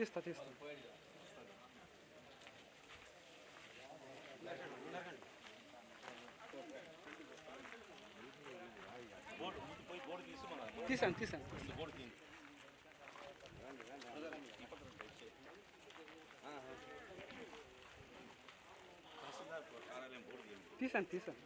తీస్తా తీస్తా తీసాను తీసాను తీసాను తీసాను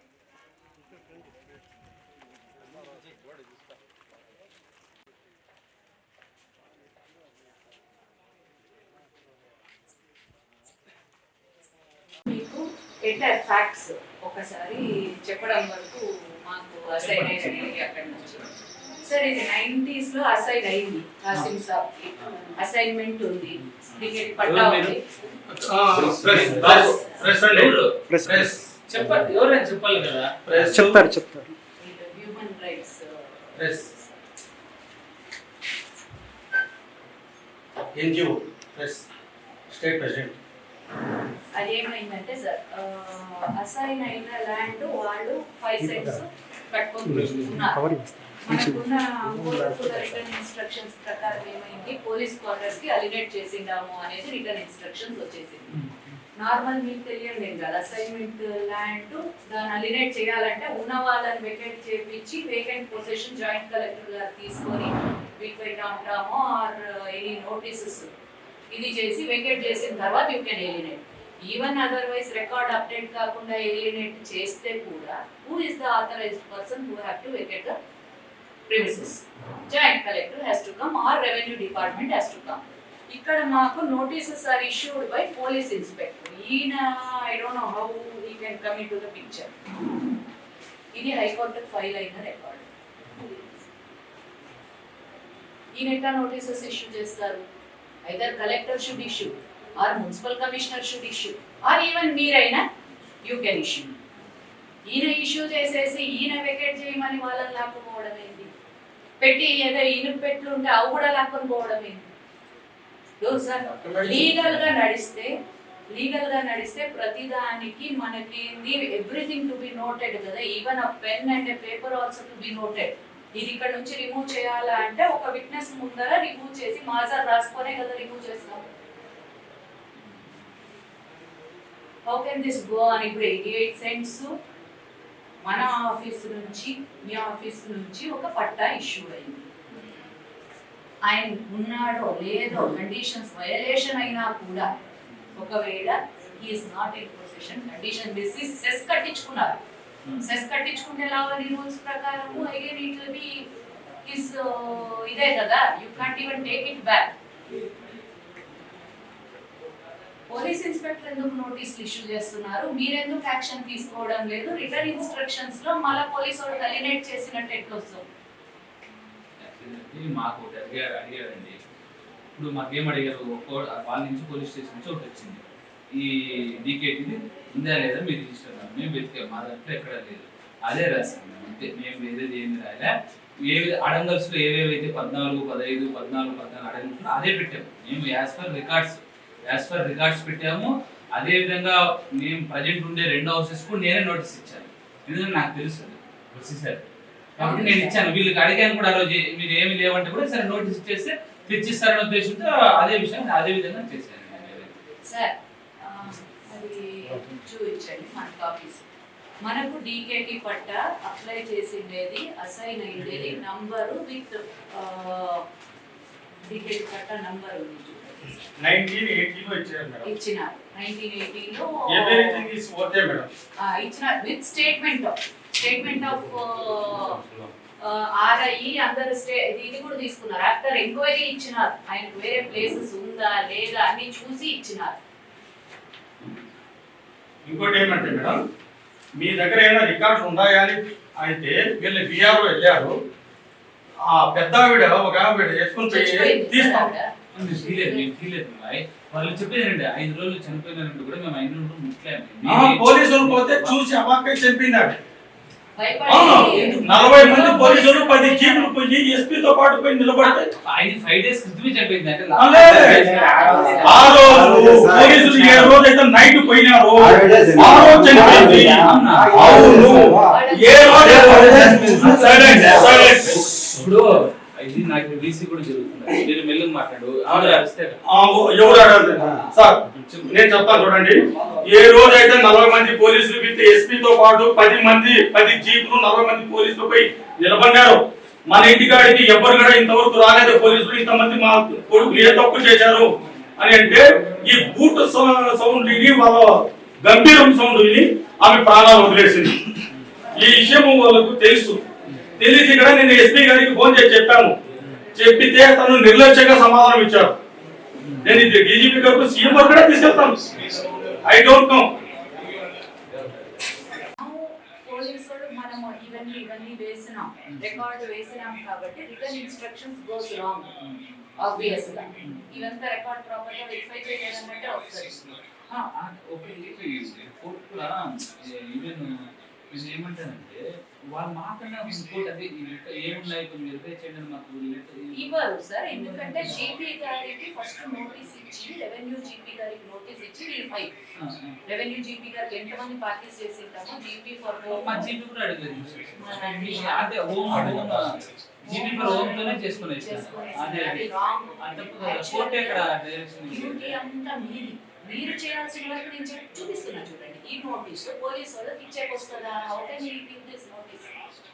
ఎంటైర్ ఫ్యాక్ట్స్ ఒకసారి చెప్పడం వరకు మాకు అసైన్ అయినది అక్కడ నుంచి. సార్ ఇది నైన్టీస్లో అసైన్ అయింది కాసిం సాబ్ అసైన్మెంట్ ఉంది. క్రికెట్ పట్టా ఉంది. ప్రెస్ ప్రెస్ చెప్పాలి ఎవరైనా చెప్పాలి కదా? చెప్తారు చెప్తారు. Human rights press NGO press state president అది ఏమైందంటే సార్ అసైన్ అయిన ల్యాండ్ వాళ్ళు ఫైవ్ సెంట్స్ చేస్తాను మనకున్న రిటర్న్ ఇన్స్ట్రక్షన్స్ ప్రకారం ఏమైంది? పోలీస్ క్వార్టర్స్కి అలినేట్ చేసిండాము అనేది రిటర్న్ ఇన్స్ట్రక్షన్స్ వచ్చేసింది. నార్మల్ మీకు తెలియండి కదా. అసైన్మెంట్ ల్యాండ్ దాన్ని అలినేట్ చేయాలంటే ఉన్న వాళ్ళని వెకెట్ చేపించి వేకెంట్ పొజిషన్ జాయింట్ కలెక్టర్ గారు తీసుకొని వీక్ ఉంటామో. ఆర్ ఎనీ నోటీసెస్ ఇది చేసి వెకెట్ చేసిన తర్వాత you can alienate even otherwise record update కాకుండా ఎలినేట్ చేస్తే కూడా who is the authorised person who have to vacate the premises joint collector has to come or revenue department has to come ఇక్కడ మాకు notices are issued by police inspector ఈయన I don't know how he can come into the picture ఇది high court file అయిన record ఈయన ఎట్లా notices issue చేస్తారు? Either collector should issue or municipal commissioner should issue or even మీరైనా you can issue ఈయన issue చేసేసి ఈయన వెకెట్ చేయమని వాళ్ళని లాక్కుపోవడం ఏంటి? పెట్టి ఏదో ఇనుపు పెట్లు ఉంటే అవి కూడా లాక్కొని పోవడం ఏంటి సార్ లీగల్గా నడిస్తే లీగల్గా నడిస్తే ప్రతిదానికి మనకి ఎవ్రీథింగ్ టు బి నోటెడ్ కదా. ఈవెన్ ఆ pen and paper also to be noted ఇది ఇక్కడ నుంచి రిమూవ్ చేయాలా అంటే ఒక విట్నెస్ ముందర రిమూవ్ చేసి మాజర్ రాసుకొనే కదా రిమూవ్ చేస్తాము. హౌ కెన్ దిస్ గో అని ఇప్పుడు ఎయిటీ ఎయిట్ సెంట్స్ మన ఆఫీస్ నుంచి మీ ఆఫీస్ నుంచి ఒక పట్టా ఇష్యూ అయింది. ఆయన ఉన్నాడో లేదో కండిషన్స్ వయలేషన్ అయినా కూడా ఒకవేళ is not in position condition basis cess కట్టించుకున్నారు. Cess కట్టించుకుంటే లావని రూల్స్ ప్రకారము again it will be is ఇదే కదా you can't even take it back police inspector ఎందుకు నోటీసులు ఇష్యూ చేస్తున్నారు? మీరెందుకు యాక్షన్ తీసుకోవడం లేదు? రిటర్న్ ఇన్స్ట్రక్షన్స్లో మళ్ళీ పోలీస్ వాళ్ళు కలినేట్ చేసినట్టు ఎట్లా వస్తుంది? మాకు అడిగారు అడిగారండి. ఇప్పుడు మాకేం అడిగారు? వాళ్ళ నుంచి పోలీస్ స్టేషన్ నుంచి ఒకటి వచ్చింది. ఈ డీకేటీది ఉందా లేదా మీరు తీసుకున్నాం మేము వెతికాం. మా దాంట్లో ఎక్కడ లేదు. అదే రాసాం అంతే. మేము వేరేది ఏమి రాయలే. ఏవి అడంగల్స్లో ఏవేవైతే పద్నాలుగు పదహైదు పద్నాలుగు పద్నాలుగు అడంగల్స్లో అదే పెట్టాము మేము as per records. As per records పెట్టాము అదే విధంగా మేము ప్రజెంట్ ఉండే రెండు హౌసెస్ కూడా నేనే నోటీస్ ఇచ్చాను. ఎందుకంటే నాకు తెలుసు ప్రొసీజర్. కాబట్టి నేను ఇచ్చాను. వీళ్ళకి అడిగాను కూడా ఆ రోజు మీరు ఏమి లేవంటే కూడా సరే నోటీస్ ఇచ్చేస్తే తెచ్చిస్తారనే ఉద్దేశంతో అదే విషయం అదే విధంగా చేశాను. సార్ అది చూపించండి మన కాపీస్ మనకు డీకేటీ పట్ట అప్లై చేసిండేది అసైన్ అయిండేది నంబరు విత్ డీకేటీ పట్ట నంబర్ ఉంది. చూడండి. నైన్టీన్ ఎయిటీలో ఇచ్చారు మేడం. ఇచ్చినారు. నైన్టీన్ ఎయిటీలో ఎవ్రీథింగ్ ఇస్ ఓకే మేడం. ఇచ్చిన with statement statement of RI అందరు స్టే ఇది కూడా తీసుకున్నారు. ఆఫ్టర్ ఎంక్వైరీ ఇచ్చినారు. ఆయనకు వేరే ప్లేసెస్ ఉందా లేదా అని చూసి ఇచ్చినారు. ఇంకోటి ఏమంటే మేడం మీ దగ్గర ఏమైనా రికార్డ్స్ ఉన్నాయా అని అయితే వీళ్ళు బిఆర్ఓ వెళ్ళారు. ఆ పెద్ద ఆవిడ ఒక ఆవిడ వేసుకుని పోయి పోలీసులు పోతే చూసి. ఆ, భయపడి నలభై మంది పోలీసులు పది జీపులు పోయి ఎస్పీతో పాటు పోయి నిలబడితే! ఆ రోజు పోలీసులు ఏ రోజు అయితే నైట్ పోయినారో ఆ రోజు చనిపోయింది అవును ఏ రోజు సైలెంట్ సైలెంట్ ఇప్పుడు ఇది నాకు వీసీ కూడా జరుగుతుంది. మీరు మెల్లుగా మాట్లాడు. ఎవరు సార్ నేను చెప్తాను చూడండి. ఏ రోజైతే నలభై మంది పోలీసులు విత్ ఎస్పీతో పాటు పది మంది పది జీపులు నలభై మంది పోలీసులు పోయి నిలబడినారు మన ఇంటికాడికి ఎవరు కూడా ఇంతవరకు రాలేదు పోలీసులు ఇంతమంది మా కొడుకులు ఏ తప్పు చేశారు అని అంటే ఈ బూట్ సౌండ్ విని వాళ్ళ గంభీరం సౌండ్ విని ఆమె ప్రాణాలు వదిలేసింది. ఈ విషయం వాళ్ళకు తెలుసు. తెలిసి ఇక్కడ నేను ఎస్పీ గారికి ఫోన్ చేసి చెప్పాను చెప్పితే తను నిర్లక్ష్యంగా సమాధానం ఇచ్చారు నేను ఇది డీజీపీ గారికి సీఎం గారు కూడా తీసుకెళ్తాను. ఐ డోంట్ నో ఇవన్నీ ఇవన్నీ వేసినాం. రికార్డ్ వేసినాం కాబట్టి రిటర్న్ ఇన్స్ట్రక్షన్స్ గోస్ రాంగ్ ఆబ్వియస్గా ఇవంతా రికార్డ్ ప్రాపర్గా వెరిఫై చేయాలంటే వస్తుంది రిపోర్ట్ కూడా ఈవెన్ నేను ఏమంటానంటే వాళ్ళు రిపోర్ట్ అదే ఏమున్నాయి? కొంచెం వెరిఫై చేయండి మాకు ఇవ్వరు సార్ ఎందుకంటే జీపీ గారికి ఫస్ట్ నోటీస్ ఇచ్చి రెవెన్యూ జీపీ గారికి నోటీస్ ఇచ్చి ఆ. రెవెన్యూ జీపీ గారికి ఎంతమంది పార్టీస్ చేసింటామో జీపీ ఫర్ మా జీపీ కూడా అడగలేదు అంటే home home GP for home తోనే చేసుకునే అదే అదే. అంత కోర్టు ఎక్కడ డ్యూటీ అంతా మీది. మీరు చేయాల్సిన వర్క్ నేను చూపిస్తున్నా చూడండి. ఈ నోటీస్ పోలీస్ వాళ్ళకి ఇచ్చేకొస్తుందా? How can you give this notice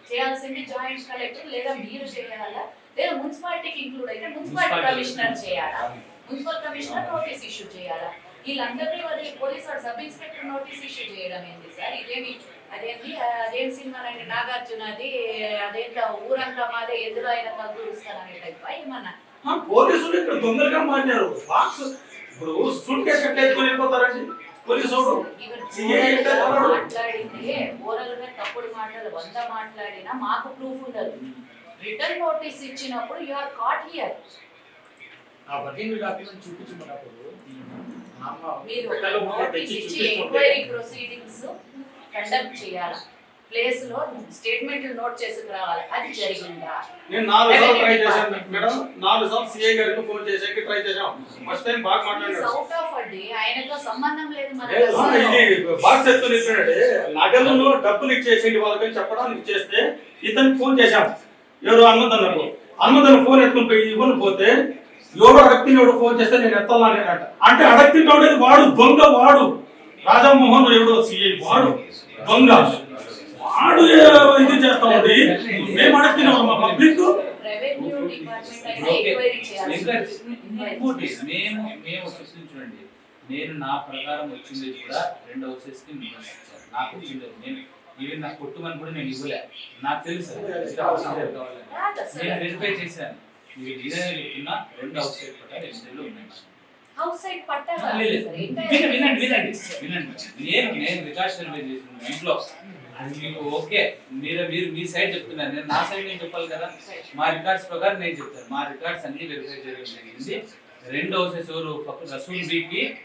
చేయాల్సింది జాయింట్ కలెక్టర్ లేదా మీరు చేయాలా? లేదా మున్సిపాలిటీకి ఇంక్లూడ్ అయితే మున్సిపాలిటీ. కమిషనర్ చేయాలా? మున్సిపల్ కమిషనర్ నోటీస్ ఇష్యూ చేయాలా? వీళ్ళందరినీ వదిలి పోలీస్ వాడు సబ్ ఇన్స్పెక్టర్ నోటీస్ ఇష్యూ చేయడం ఏంటి సార్? ఇదేమి అదేంటి? అదేం సినిమా అంటే నాగార్జున అది అదేంటో ఊరంతా మాదే ఎదురు అయిన కలుగురుస్తాననే టైప్ ఏమన్నా? పోలీసులు ఇక్కడ దొంగలుగా మారినారు. బాక్స్ ఇప్పుడు సూట్ కేసు ఎట్లా ఎత్తుకొని వెళ్ళిపోతారండి? పోలీసు వాడు ఈవెన్ CA ఎట్లా ఓరల్గా చెప్పాడు? మాట్లాడింది ఓరల్గా తప్పుడు మాటలు వంద మాట్లాడినా మాకు ప్రూఫ్ ఉండదు. రిటర్న్ నోటీస్ ఇచ్చినప్పుడు యు ఆర్ కాట్ హియర్ ఆ వర్కింగ్ డాక్యుమెంట్ చూపించుకున్నప్పుడు అమ్మ మీరు నోటీస్ ఇచ్చి ఎంక్వైరీ ప్రొసీడింగ్స్ కండక్ట్ చేయాలి? ప్లేస్లో స్టేట్మెంట్ నోట్ చేసుకురావాలి అది జరిగిందా? నేను నాలుగు సార్లు ట్రై చేశాను మేడం. నాలుగు సార్లు సిఐ గారికి ఫోన్ చేసాక ట్రై చేశాం. ఫస్ట్ టైం బాగా మాట్లాడాడు. అవుట్ ఆఫ్ అడ్డి ఆయనతో సంబంధం లేదు మనకు ఇది బాక్స్ ఎత్తుకొని ఇస్తున్నాడే నగలను డబ్బులు ఇచ్చేసింది వాళ్ళకని చెప్పడానికి చేస్తే ఇతనికి ఫోన్ చేశాం. ఎవరు అన్నదన్నకు అన్నదన్న ఫోన్ ఎత్తుకుని పోయి ఇవ్వను పోతే ఎవడో అడక్తినోడు ఫోన్ చేస్తే నేను ఎత్తాలని అంట అడక్తినోడు వాడు దొంగ వాడు. రాజమోహన్ ఎవడో సిఐ వాడు. దొంగ. వాడు ఇది చేస్తా ఉంది? మేము అడక్తినాం మా పబ్లిక్ మేము మేము చూడండి. నేను నా ప్రకారం వచ్చింది కూడా రెండు హౌసెస్కి నేను. నాకు వచ్చింది నేను ఈవెన్ నాకు కొట్టుమని కూడా నేను ఇవ్వలే. నాకు తెలుసు. నేను వెరిఫై చేశాను. మీరు ఇదే చెప్తున్నా రెండు హౌస్ సైడ్ ఉన్నాయి హౌస్ సైడ్ వినండి వినండి వినండి వినండి. నేను నేను సర్వే చేసిన ఇంట్లో. మీకు ఓకే. మీరు మీరు మీ సైడ్ చెప్తున్నారు. నేను నా సైడ్ నేను చెప్పాలి కదా? మా రికార్డ్స్ ప్రకారం నేను చెప్తాను. మా రికార్డ్స్ అన్ని వెరిఫై చేయడం జరిగింది. రెండు హౌసెస్ ఎవరు? రసూల్ బీకి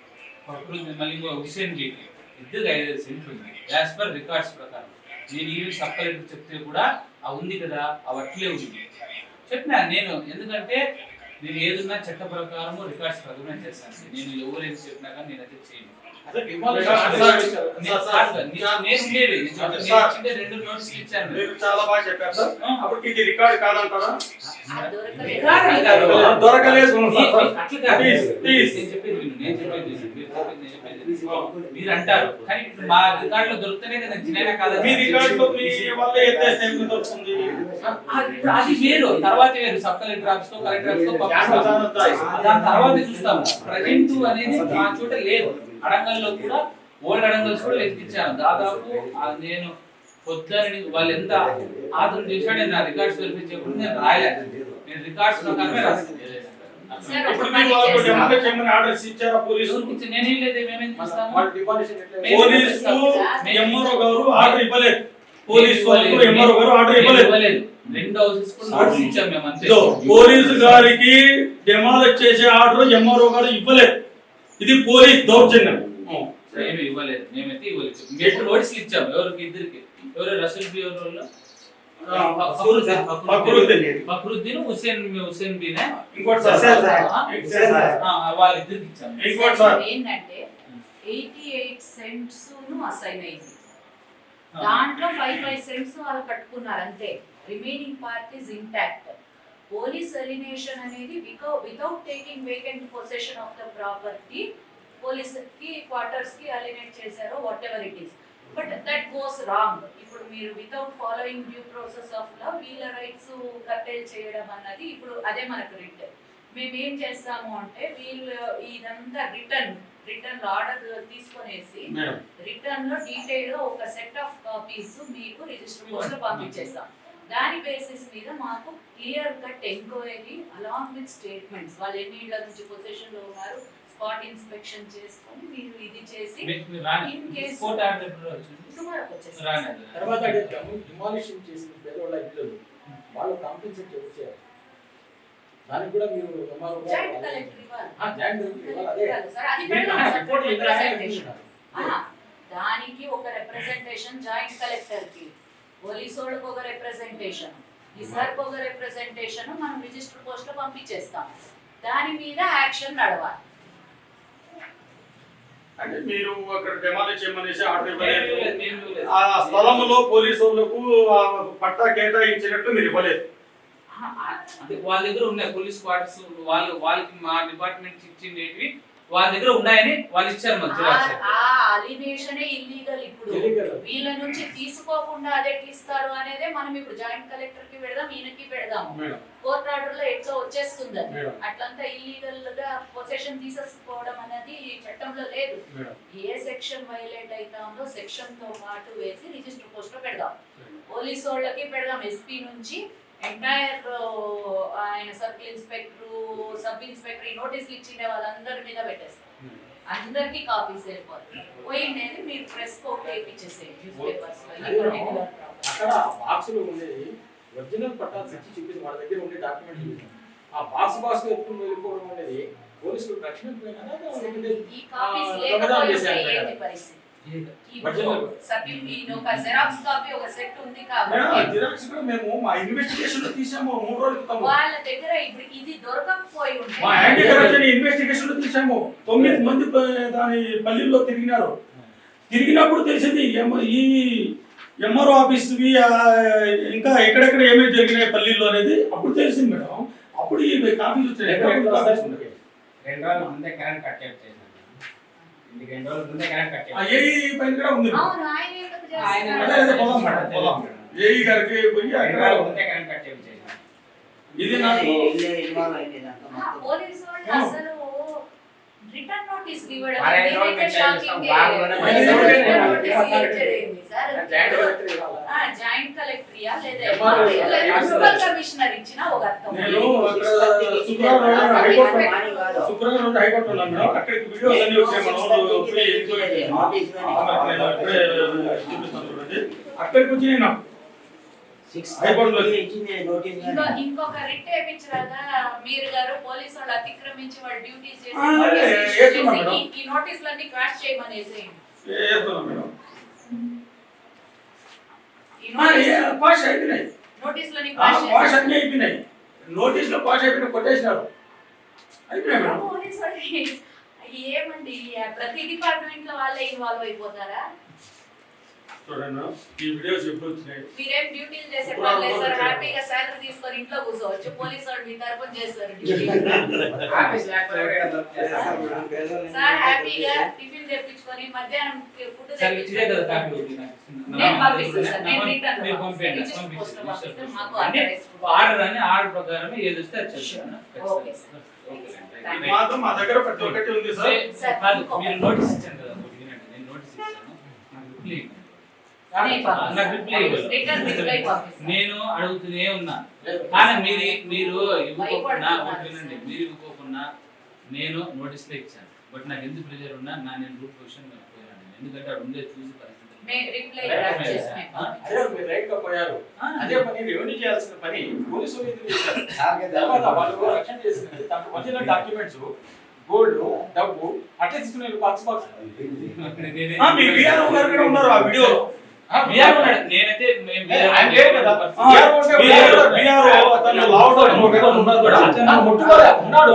ఫక్రు మళ్ళీ ఇంకో హుసేన్ బీకి. ఇద్దరు ఐదు సెంట్లు ఉంది యాజ్ పర్ రికార్డ్స్ ప్రకారం. నేను ఈ సబ్ కలెక్టర్ చెప్తే కూడా ఆ ఉంది కదా? అవి అట్లే ఉంది. చెప్పినా నేను. ఎందుకంటే నేను ఏదున్నా చట్ట ప్రకారము రికార్డ్స్ ప్రకారం చేస్తాను. నేను ఎవరు ఏం చెప్పినా కానీ నేను అయితే చేయను. మీరు చాలా బాగా చెప్పారు సార్. ఇది రికార్డ్ కాదంటారా? దొరకలేదు. అంటారు కానీ మా రికార్డ్లో దొరుకుతూనే కదా చిన్న కాదు మీ రికార్డులో మీ వల్ల ఎత్తేస్తే ఎందుకు వస్తుంది అది వేరు తర్వాత వేరు. సబ్ కలెక్టర్ ఆఫీస్ ఆఫీస్ దాని తర్వాత చూస్తాం ప్రజెంట్ అనేది మా చోట లేదు. అడంగల్లో కూడా ఓల్డ్ అడంగల్స్ కూడా వెతికించాను. దాదాపు నేను పొద్దుని వాళ్ళు ఎంత ఆదరణ చేశాడు నేను నా రికార్డ్స్ వెరిఫై చేయకుండా నేను రాయలేదు నేను రికార్డ్స్ ప్రకారమే డెమాండ్ ఇచ్చారా పోలీసు? నేనేం లేదు మేమేం చేస్తాము వాళ్ళు డిమాలిష్ ఎట్లా మేము పోలీసు మేము ఎంఆర్ఓ గారు ఆర్డర్ ఇవ్వలేదు. పోలీసు వాళ్ళు ఎంఆర్ఓ గారు ఆర్డర్ మేము ఇవ్వలేదు. ఇవ్వలేదు. రెండు హౌసెస్ కూడా నోటీస్ ఇచ్చాం మేము అంతే. ఇదో పోలీసు గారికి డెమాలిష్ చేసే ఆర్డర్ ఎంఆర్ఓ గారు ఇవ్వలేదు. ఇది పోలీస్ దౌర్జన్యం. మేము ఇవ్వలేదు. మేమైతే ఇవ్వలేదు. మేము నోటీసులు ఇచ్చాం ఎవరికి? ఇద్దరికి. ఎవరు? రసూల్ బి ఎవరు ఫక్రుద్దీన్, హుసేన్ హుసేన్ బినే ఇంకోటి సార్. వాళ్ళిద్దరికి ఇచ్చాం ఇంకోటి సార్. ఏంటంటే ఎయిటీ ఎయిట్ సెంట్స్ అసైన్ అయింది. దాంట్లో ఫైవ్ ఫైవ్ సెంట్స్ వాళ్ళు కట్టుకున్నారు అంతే. Remaining part is intact police alienation అనేది without taking vacant possession of the property పోలీస్కి క్వార్టర్స్కి అలినేట్ చేశారో whatever it is but that goes wrong ఇప్పుడు మీరు without following due process of law వీళ్ళ రైట్స్ కట్టేల్ చేయడం అన్నది ఇప్పుడు అదే మనకు రిట్ మేము ఏం చేస్తాము అంటే వీళ్ళు ఇదంతా రిటర్న్ రిటర్న్ ఆర్డర్ తీసుకొనేసి రిటర్న్లో డీటెయిల్గా ఒక సెట్ ఆఫ్ కాపీస్ మీకు రిజిస్టర్ పోస్ట్లో పంపించేస్తాం. దాని బేసిస్ మీద మాకు clear cut enquiry along with statements వాళ్ళు ఎన్ని ఇళ్ళ నుంచి పొజిషన్లో ఉన్నారు? స్పాట్ ఇన్స్పెక్షన్ చేసుకొని మీరు ఇది చేసి మీకు మీరు రాని In case- కోర్టు ఆర్డర్ ఎప్పుడు వచ్చింది. టుమారోకి వచ్చేస్తాం రాని తర్వాత డిమాలిషన్ చేసిన పేదవాళ్ళ ఇల్లు వాళ్ళు కాంపెన్సేట్ చేయాలి దానికి కూడా మీరు జాయింట్ కలెక్టర్ ఇవ్వాలి. దానికి ఒక రిప్రజెంటేషన్ జాయింట్ కలెక్టర్కి. పోలీసు వాళ్ళకి ఒక రిప్రజెంటేషన్ రిజర్వ్ ఒక రిప్రజెంటేషన్ మనం రిజిస్టర్ పోస్ట్లో పంపించేస్తాం. దాని మీద యాక్షన్ నడవాలి. అంటే మీరు అక్కడ డెమాలిష్ చేయమనేసి ఆర్డర్ ఇవ్వలేదు. ఆ స్థలంలో పోలీసు వాళ్ళకు పట్టా కేటాయించినట్టు మీరు ఇవ్వలేదు. వాళ్ళ దగ్గర ఉన్నాయి పోలీస్ క్వార్టర్స్ వాళ్ళు వాళ్ళకి మా డిపార్ట్మెంట్ ఇచ్చిండేటివి వాళ్ళ దగ్గర ఉన్నాయని వాళ్ళు ఇచ్చారు అలినేషనే ఇల్లీగల్ ఇప్పుడు. వీళ్ళ నుంచి తీసుకోకుండా అది ఎట్లా ఇస్తారు అనేదే మనం ఇప్పుడు జాయింట్ కలెక్టర్కి పెడదాం ఈయనకి పెడదాము. కోర్ట్ ఆర్డర్లో ఎట్లా వచ్చేస్తుంది అది. అట్లంతా ఇల్లీగల్గా పొసెషన్ తీసేసుకోవడం అనేది చట్టంలో లేదు. ఏ సెక్షన్ వైలేట్ అవుతా ఉందో సెక్షన్తో పాటు వేసి రిజిస్టర్ పోస్ట్లో పెడదాం. పోలీస్ వాళ్ళకి పెడదాం ఎస్పీ నుంచి ఎంటైర్ ఆయన సర్కిల్ ఇన్స్పెక్టర్ సబ్ ఇన్స్పెక్టర్ ఈ నోటీసులు ఇచ్చిన వాళ్ళందరి మీద పెట్టేస్తాం అందరికి కాపీస్ వెళ్ళిపోతాయి. పోయిండేది మీరు ప్రెస్ కోట్ న్యూస్ పేపర్స్. అక్కడ బాక్సులు ఉండేది ఒరిజినల్ పట్టాలు తెచ్చి చూపించి వాళ్ళ దగ్గర ఉండే డాక్యుమెంట్ ఆ బాక్స్ బాక్స్ ఎత్తుకుని వెళ్ళిపోవడం అనేది పోలీసులు రక్షణ పోయినా లేకపోతే ఈ కాపీస్ లేకపోతే. పరిస్థితి? ఈ Original. సర్కిల్ ఇది ఒక జెరాక్స్ కాపీ ఒక సెట్ ఉంది మేడం కాబట్టి జిరాక్స్ కూడా మేము మా ఇన్వెస్టిగేషన్లో తీసాము మూడు రోజుల క్రితం. వాళ్ళ దగ్గర ఇప్పుడు ఇది దొరకకపోయి ఉంటే మా యాంటీ కరప్షన్ ఇన్వెస్టిగేషన్లో తీసాము. తొమ్మిది మంది దాని పల్లీల్లో తిరిగినారు. తిరిగినప్పుడు తెలిసింది ఈ ఎంఆర్ఓ ఆఫీస్ ఇంకా ఎక్కడెక్కడ ఏమేమి జరిగినాయి పల్లీల్లో అనేది అప్పుడు తెలిసింది మేడం. అప్పుడు ఈ కాపీస్ వచ్చాయి. ఎక్కడ కాపీస్ ఉన్నాయి? రెండు రోజుల ముందే కరెంట్ కట్ చేసినాను ఇంటికి రెండు రోజుల ముందే కరెంట్ కట్ ఆ ఏఈ పైన కూడా ఉంది అవును ఆయన ఎందుకు ఆయన అదే అదే చేస్తున్నారు? పోదాం మేడం పోదాం ఏఈ గారికి పోయి అక్కడ ఇది నాకు ఆ, పోలీసు వాళ్ళు. అసలు రిటర్న్ నోటీస్ ఇవ్వడం మరి నేనైతే గవర్నమెంట్ షాకింగ్ చేస్తాం. ఏ. బాగుందని పోలీసు మరి రిటర్న్ గవర్నమెంట్ నోటీస్ చేస్తాం. ఇచ్చేదేంది సార్? జాయింట్ కలెక్టర్ ఇవ్వాలా? ఆ, జాయింట్ కలెక్టరియా లేదా ఎంఆర్ఓ లేదా మున్సిపల్ కమిషనర్ ఇచ్చినా ఒక అర్థం నేను అక్కడ శుక్రవారం హైకోర్టు శుక్రవారం రోజు హైకోర్టు మేడం. అక్కడికి వీడియోస్ అన్ని వచ్చాయి మన వాళ్ళు పోయి ఎంక్వైరీ ఆమెకు నేను ఇప్పుడే చూపిస్తాను చూడండి. అక్కడికి వచ్చి నేను ఇంకొక రిట్ మీరు గారు పోలీసు వాళ్ళు అతిక్రమించి వాళ్ళ డ్యూటీస్ చేసి. ఈ- నోటీసులన్నీ క్రాష్ ఏ- పాస్ అయిపోయినాయి. క్రాష్ పాస్ అయిపోయినాయి. నోటీసులో పాస్ అయిపోయిన కొట్టేసినారు. పోలీసు వాళ్ళు ఏమండి ప్రతి డిపార్ట్మెంట్లో వాళ్ళే ఇన్వాల్వ్ అయిపోతారా? చూడండి మేడం ఈ వీడియోస్ ఎప్పుడు వచ్చినాయి? మీరేం డ్యూటీలు చేసే పని లేదు సార్ హ్యాపీగా శాలరీ తీసుకొని ఇంట్లో కూర్చోవచ్చు. పోలీసు వాళ్ళు మీ తరపున చేస్తారు. సార్ హ్యాపీగా టిఫిన్ తెప్పించుకొని మధ్యాహ్నం ఫుడ్. నేను పంపిస్తాను సార్. నేను రిటర్న్. మాకు ఆర్డర్ అని ఆర్డర్ ప్రకారం ఏది వస్తే అది ఓకే సార్. మాతో మా దగ్గర ప్రతి ఒక్కటి ఉంది సార్. మీరు నోటీస్ ఇచ్చాను కదా. నేను నోటీస్ ఇచ్చాను. నేను అడుగుతూనే ఉన్నా. కానీ మీరు మీరు ఒకటి వినండి మీరు ఇవ్వకోకుండా నేను నోటీస్లో ఇచ్చాను. బట్ నాకు ఎందుకు ప్రెజర్ ఉన్నా నా నేను రూట్ పొజిషన్ పోయాను ఎందుకంటే అక్కడ ఉండే చూసి రిప్లై అదే పోయారు. పని రెవెన్యూ చేయాల్సిన పని? పోలీసులు ఎందుకు చేశారు? తర్వాత వాళ్ళు రక్షణ చేసింది దాంట్లో ఒరిజినల్ డాక్యుమెంట్స్ గోల్డ్ డబ్బు అట్లా తీసుకునే బాక్స్ బాక్స్ నేనే- ఆ, మీ విఆర్ఓ గారు కూడా ఉన్నారు ఆ వీడియోలో. నేనైతే ఉన్నాడు,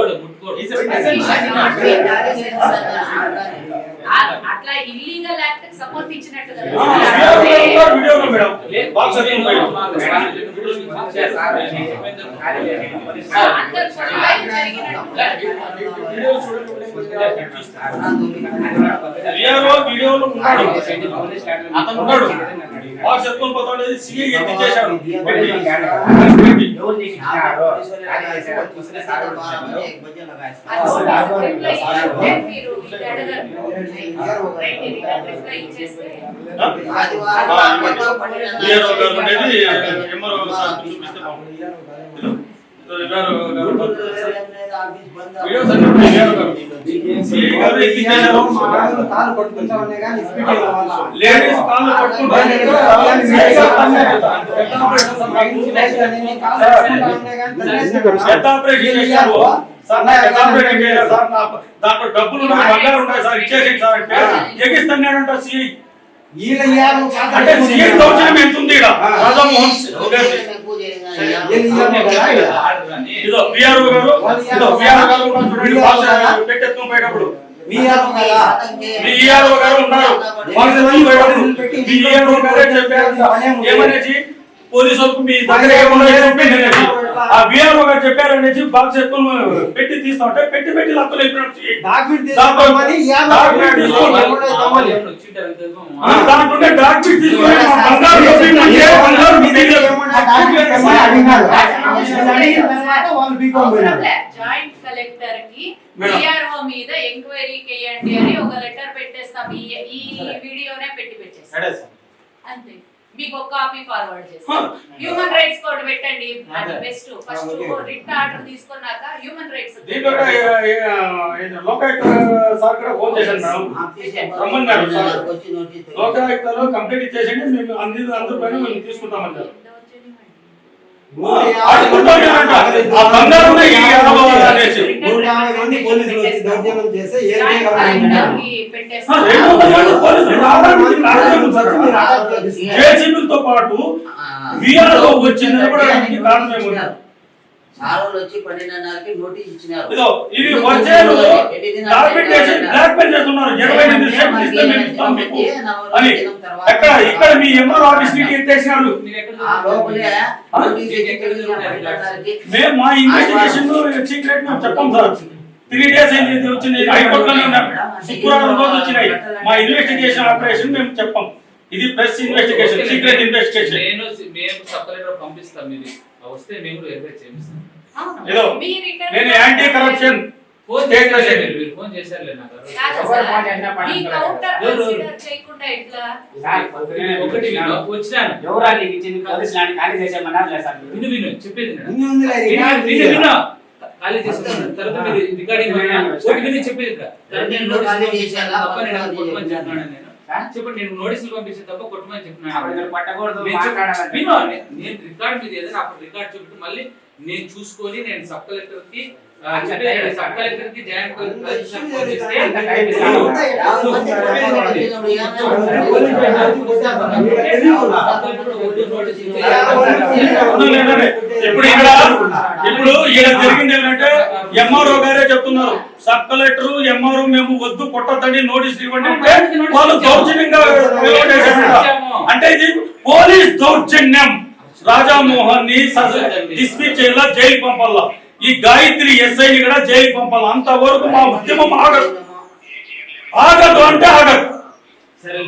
అట్లా ఇల్లీగల్ యాక్ట్ ఉన్నారు వీడియోలో ఉన్నాడు. అతను ఉన్నాడు. వాడు చెప్పుకొని పోతాడు సిఐ ఎత్తి చేశాడు. ఎత్తి చేశారు? లేడీస్ కాళ్ళు పట్టుకుంటారు పెద్ద ఆపరేషన్ చేశారు సార్ దాంట్లో డబ్బులు ఉన్నాయి బంగారు ఉన్నాయి సార్ అంటే. ఎగిస్తున్నాడంట సిఐ అంటే సిఐ దౌర్జన్యం ఎంత ఉంది ఇదో పిఆర్ఓ గారు ఇదో పిఆర్ఓ గారు చూడండి పోయేటప్పుడు. ఏమనేసి పోలీసులకు మీ దగ్గర ఆ విఆర్ఓ గారు చెప్పారనేసి బాక్స్ పెట్టి తీస్తా ఉంటే పెట్టి పెట్టి లక్కలు డాక్యుమెంట్. జాయింట్ కలెక్టర్కి మేడం. డిఆర్ఓ మీద ఎంక్వైరీ చేయండి అని ఒక లెటర్ పెట్టేస్తాం ఈ ఈ వీడియోనే పెట్టి పెట్టేస్తాం అంతే మీకు ఒక కాపీ ఫార్వర్డ్ చేస్తాం హ్యూమన్ రైట్స్ కోడ్ పెట్టండి అది బెస్ట్ ఫస్ట్ రిట్ ఆర్డర్ తీసుకున్నాక హ్యూమన్ రైట్స్ దీంట్లో కూడా, ఏ, ఏ, ఏ, లోకాయుక్త సార్ కూడా ఫోన్ చేశాను మేడం రమ్మన్నారు సార్ లోకాయుక్తలో కంప్లీట్ ఇచ్చేసండి మేము అన్ని అందరి పైన మేము తీసుకుంటామన్నారు పోలీసులు జేసీబీలతో పాటు విఆర్ఓ వచ్చి నిలబడడానికి కారణం ఏముంది? సారోళ్ళు వచ్చి పన్నెండున్నరకి నోటీస్ ఇచ్చినారు. ఇదో ఇది వచ్చేది డాక్యుమెంట్ చేసి బ్లాక్ మెయిల్ చేస్తున్నారు. ఇరవై ఎనిమిది సెంట్లు ఇస్తే మేము ఇస్తాం మీకు. అని ఎక్కడ ఇక్కడ మీ ఎంఆర్ ఆఫీస్కి ఎత్తేసినారు? ఆ లోపలే నోటీస్ ఇచ్చి పన్నెండున్నరకి మేము మా ఇన్వెస్టిగేషన్ సీక్రెట్ మేము చెప్పం సార్. త్రీ డేస్ అయింది వచ్చింది హైకోర్టులోనే ఉన్నాం శుక్రవారం రోజు వచ్చినాయి. మా ఇన్వెస్టిగేషన్ ఆపరేషన్ మేము చెప్పం. ఇది ప్రెస్ ఇన్వెస్టిగేషన్ సీక్రెట్ ఇన్వెస్టిగేషన్ నేను మేము సపరేట్ పంపిస్తాం మీరు. వస్తే మేము కూడా వెరిఫై చేపిస్తాం. ఏదో, నేను యాంటీ కరప్షన్ ఫోన్ చేశారు. మీరు మీరు ఫోన్ చేశారులే నాకు. ఆ రోజు. ఎవరు ఒకటి విను, ఇచ్చింది? పోలీసు లాంటి ఖాళీ చేసేమన్నారు లేదు సార్. మీరు. విను విను చెప్పేది విను. ఇన్ని ఉంది లేదు, విను, ఖాళీ తర్వాత మీరు రికార్డింగ్ విని చెప్పేది? చెప్పండి నేను నోటీసులు పంపించాను తప్ప కొట్టమని చెప్తున్నాను. నేను రికార్డ్ మీద ఏదైనా అప్పుడు రికార్డ్ చూపెట్టి మళ్ళీ నేను చూసుకొని నేను సబ్ కలెక్టర్కి ఇప్పుడు ఇక్కడ ఇప్పుడు ఈడ జరిగింది ఏంటంటే ఎంఆర్ఓ గారే చెప్తున్నారు సబ్ కలెక్టర్ ఎంఆర్ఓ మేము వద్దు కొట్టద్దని నోటీస్ ఇవ్వండి అంటే వాళ్ళు దౌర్జన్యంగా. అంటే ఇది పోలీస్ దౌర్జన్యం రాజామోహన్ని డిస్మిస్ చేయాల జైలు పంపాల ఈ గాయత్రి ఎస్ఐని కూడా జైలు పంపాల. అంతవరకు మా ఉద్యమం ఆగదు. ఆగదు అంటే ఆగదు. సరే